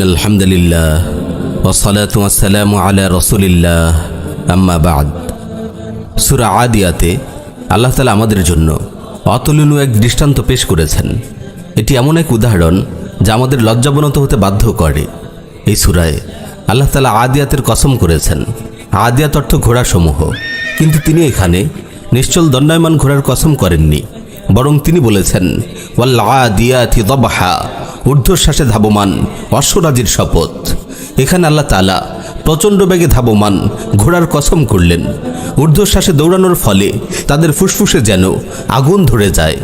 إن الحمد لله والصلاة والسلام على رسول الله أما بعد সুরা আদিয়াতে আল্লাহ তালা আমাদের জন্য অতুলনীয় এক দৃষ্টান্ত পেশ করেছেন এটি এমন এক উদাহরণ যা আমাদের লজ্জাবনত হতে বাধ্য করে এই সুরায় আল্লাহ তালা আদিয়াতের কসম করেছেন আদিয়াত অর্থ ঘোড়াসমূহ কিন্তু তিনি এখানে নিশ্চল দণ্ডায়মান ঘোড়ার কসম করেননি বরং তিনি বলেছেন ওয়াল্লাদিয়াতি দবাহা ঊর্ধ্বশ্বাসে ধাবমান অশ্বরাজির শপথ। এখানে আল্লাহ তালা প্রচণ্ড বেগে ধাবমান ঘোড়ার কসম করলেন। ঊর্ধ্বশ্বাসে দৌড়ানোর ফলে তাদের ফুসফুসে যেন আগুন ধরে যায়।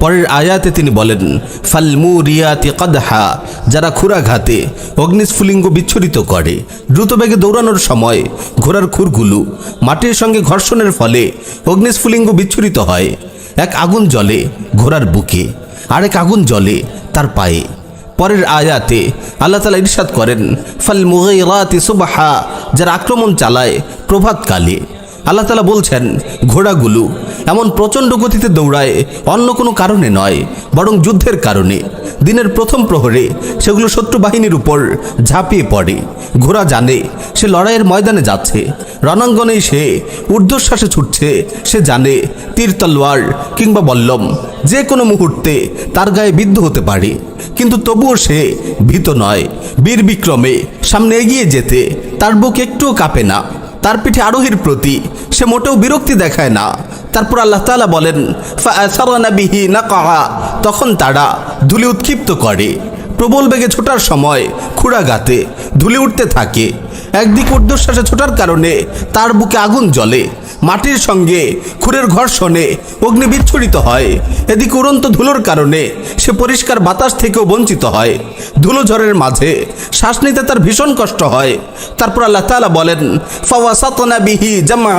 পরের আয়াতে তিনি বলেন ফালমু রিয়াতি কদহা যারা খুরাঘাতে অগ্নিস্ফুলিঙ্গ বিচ্ছুরিত করে, দ্রুত দ্রুতবেগে দৌড়ানোর সময় ঘোড়ার খুরগুলো মাটির সঙ্গে ঘর্ষণের ফলে অগ্নিস্ফুলিঙ্গ বিচ্ছুরিত হয়। এক আগুন জ্বলে ঘোড়ার বুকে, আরেক আগুন জলে তার পায়ে। পরের আয়াতে আল্লাহ তালা ইরশাদ করেন ফাল মুগাইরাতি সুবাহা যারা আক্রমণ চালায় প্রভাতকালে। আল্লাহ তালা বলছেন, ঘোড়াগুলো এমন প্রচণ্ড গতিতে দৌড়ায়, অন্য কোনো কারণে নয়, বরং যুদ্ধের কারণে। দিনের প্রথম প্রহরে সেগুলো শত্রু বাহিনীর উপর ঝাঁপিয়ে পড়ে, ঘোড়া জানে সে লড়াইয়ের ময়দানে যাচ্ছে, রণাঙ্গনেই সে ঊর্ধ্বশ্বাসে ছুটছে, সে জানে তীর তলোয়ার কিংবা বল্লম যে কোনো মুহূর্তে তার গায়ে বিদ্ধ হতে পারে, কিন্তু তবুও সে ভীত নয়, বীর বিক্রমে সামনে এগিয়ে যেতে তার বুক একটুও কাঁপে না, তার পিঠে আরোহীর প্রতি সে মোটেও বিরক্তি দেখায় না, তারপর আল্লাহ তাআলা বলেন তখন তারা ধুলি উৎক্ষিপ্ত করে। প্রবল বেগে ছোটার সময় খুঁড়া গাতে ধুলি উঠতে থাকে। একদিক ঊর্ধ্বশ্বাসে ছোটার কারণে তার বুকে আগুন জ্বলে। মাটির সঙ্গে খুরের ঘর্ষণে অগ্নি বিচ্ছুরিত হয়। এদিকে উড়ন্ত ধুলোর কারণে সে পরিষ্কার বাতাস থেকেও বঞ্চিত হয়। ধুলো ঝড়ের মাঝে শ্বাস নিতে তার ভীষণ কষ্ট হয়। তারপর আল্লাহ তাআলা বলেন ফাওয়া সাতনা বিহি জামা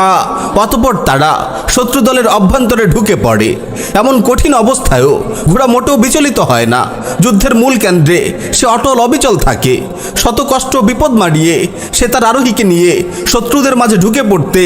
অতপর তারা শত্রু দলের অভ্যন্তরে ঢুকে পড়ে। এমন কঠিন অবস্থায়ও ঘোড়া মোটেও বিচলিত হয় না। যুদ্ধের মূল কেন্দ্রে সে অটল অবিচল থাকে। শত কষ্ট বিপদ মারিয়ে সে তার আরোহীকে নিয়ে শত্রুদের মাঝে ঢুকে পড়তে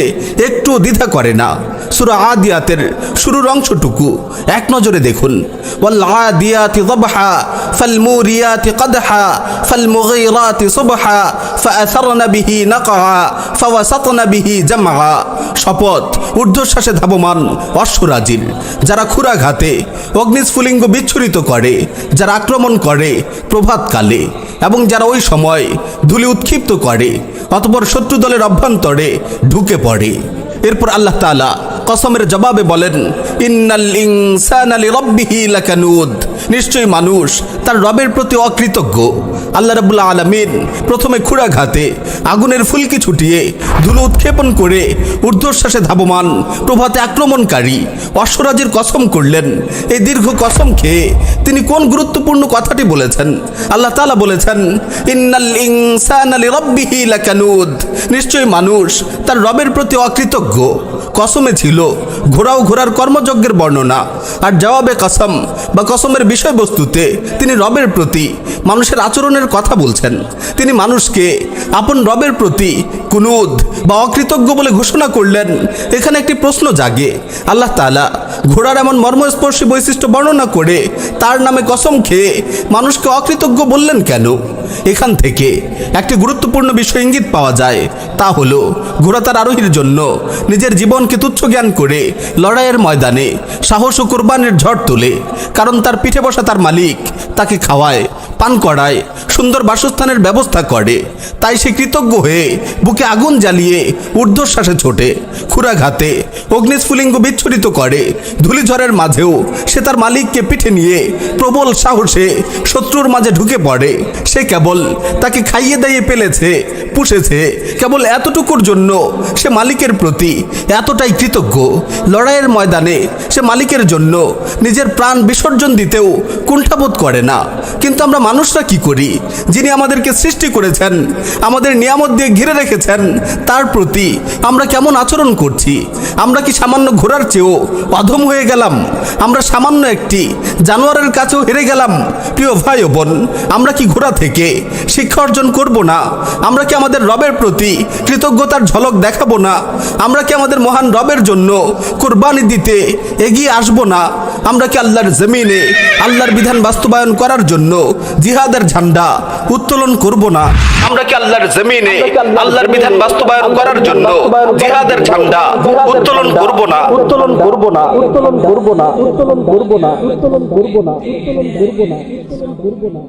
একটু দ্বিধা করে না। সুরা আদিয়াতের শুরুর অংশটুকু। এক নজরে দেখুন। ওয়াল্লাদিয়াতি দবহা ফালমুরিয়াতি কদহা ফালমুগীরাতি সুবহা, ফাআসারনা বিহি নাকা ফাওয়াসাতনা বিহি জামা শপথ, ঊর্ধ্বশ্বাসে ধাবমান অশ্বরাজির যারা খুরাঘাতে, অগ্নিস্ফুলিঙ্গ বিচ্ছুরিত করে, যারা আক্রমণ করে প্রভাতকালে, এবং যারা ওই সময় ধুলি উৎক্ষিপ্ত করে, অতপর শত্রু দলের অভ্যন্তরে ঢুকে পড়ে। এরপর আল্লাহ তাআলা কসমের জবাবে বলেন, ইন্নাল লিরাব্বিহি লাকানুদ। নিশ্চয়ই মানুষ তার রবের প্রতি অকৃতজ্ঞ। আল্লাহ রাব্বুল আলামিন প্রথমে খুঁড়াঘাতে আগুনের ফুলকি ছুটিয়ে ধুলো উৎক্ষেপণ করে ঊর্ধ্বশ্বাসে ধাবমান, প্রভাতে আক্রমণকারী অশ্বরাজের কসম করলেন। এই দীর্ঘ কসম খেয়ে তিনি কোন গুরুত্বপূর্ণ কথাটি বলেছেন? আল্লাহ তালা বলেছেন, ইন্নাল লিরাব্বিহি লাকানুদ। নিশ্চয়ই মানুষ তার রবের প্রতি অকৃতজ্ঞ। কসমে ছিল ঘোড়াও ঘোরার কর্মযজ্ঞের বর্ণনা। আর জবাবে কসম বা কসমের বিষয়বস্তুতে তিনি রবের প্রতি মানুষের আচরণের কথা বলছেন। তিনি মানুষকে আপন রবের প্রতি কুনুদ বা অকৃতজ্ঞ বলে ঘোষণা করলেন। এখানে একটি প্রশ্ন জাগে। আল্লাহ তাআলা ঘোড়ার এমন মর্মস্পর্শী বৈশিষ্ট্য বর্ণনা করে তার নামে কসম খেয়ে মানুষকে অকৃতজ্ঞ বললেন কেন? এখান থেকে একটি গুরুত্বপূর্ণ বিষয় ইঙ্গিত পাওয়া যায়, তা হলো ঘোড়া তার আরোহীর জন্য নিজের জীবনকে তুচ্ছ জ্ঞান করে লড়াইয়ের ময়দানে সাহস ও কোরবানের ঝড় তোলে, কারণ তার পিঠে বসা তার মালিক তাকে খাওয়ায় পান করায়, সুন্দর বাসস্থানের ব্যবস্থা করে। তাই সে কৃতজ্ঞ হয়ে বুকে আগুন জ্বালিয়ে ঊর্ধ্বশ্বাসে ছোটে, খুরাঘাতে অগ্নিস্ফুলিঙ্গ বিচ্ছুরিত করে। ধুলিঝড়ের মাঝেও সে তার মালিককে পিঠে নিয়ে প্রবল সাহসে শত্রুর মাঝে ঢুকে পড়ে। সে কেবল তাকে খাইয়ে দাইয়ে পেলেছে, পুষেছে। কেবল এতটুকুর জন্য সে মালিকের প্রতি এতটাই কৃতজ্ঞ। লড়াইয়ের ময়দানে সে মালিকের জন্য নিজের প্রাণ বিসর্জন দিতেও কুণ্ঠাবোধ করে না। কিন্তু আমরা মানুষরা কি করি? যিনি আমাদেরকে সৃষ্টি করেছেন, আমাদের নিয়ামত দিয়ে ঘিরে রেখেছেন, তার প্রতি আমরা কেমন আচরণ করছি? আমরা কি সামান্য ঘোরার চেয়েও অধম হয়ে গেলাম? আমরা সামান্য একটি জানোয়ারের কাছেও হেরে গেলাম? প্রিয় ভাই বোন, আমরা কি ঘোরা থেকে শিক্ষা অর্জন করব না? আমরা কি আমাদের রবের প্রতি কৃতজ্ঞতার ঝলক দেখাবো না? আমরা কি আমাদের মহান রবের জন্য কোরবানি দিতে এগিয়ে আসব না? আমরা কি আল্লাহর জমিনে আল্লাহর বিধান বাস্তবায়ন করার জন্য জিহাদের ঝান্ডা উত্তোলন করব না? আমরা কি আল্লাহর জমিনে আল্লাহর বিধান বাস্তবায়ন করার জন্য জিহাদের ঝান্ডা উত্তোলন করব না উত্তোলন করব না উত্তোলন করব না উত্তোলন করব না উত্তোলন করব না উত্তোলন করব না উত্তোলন করব না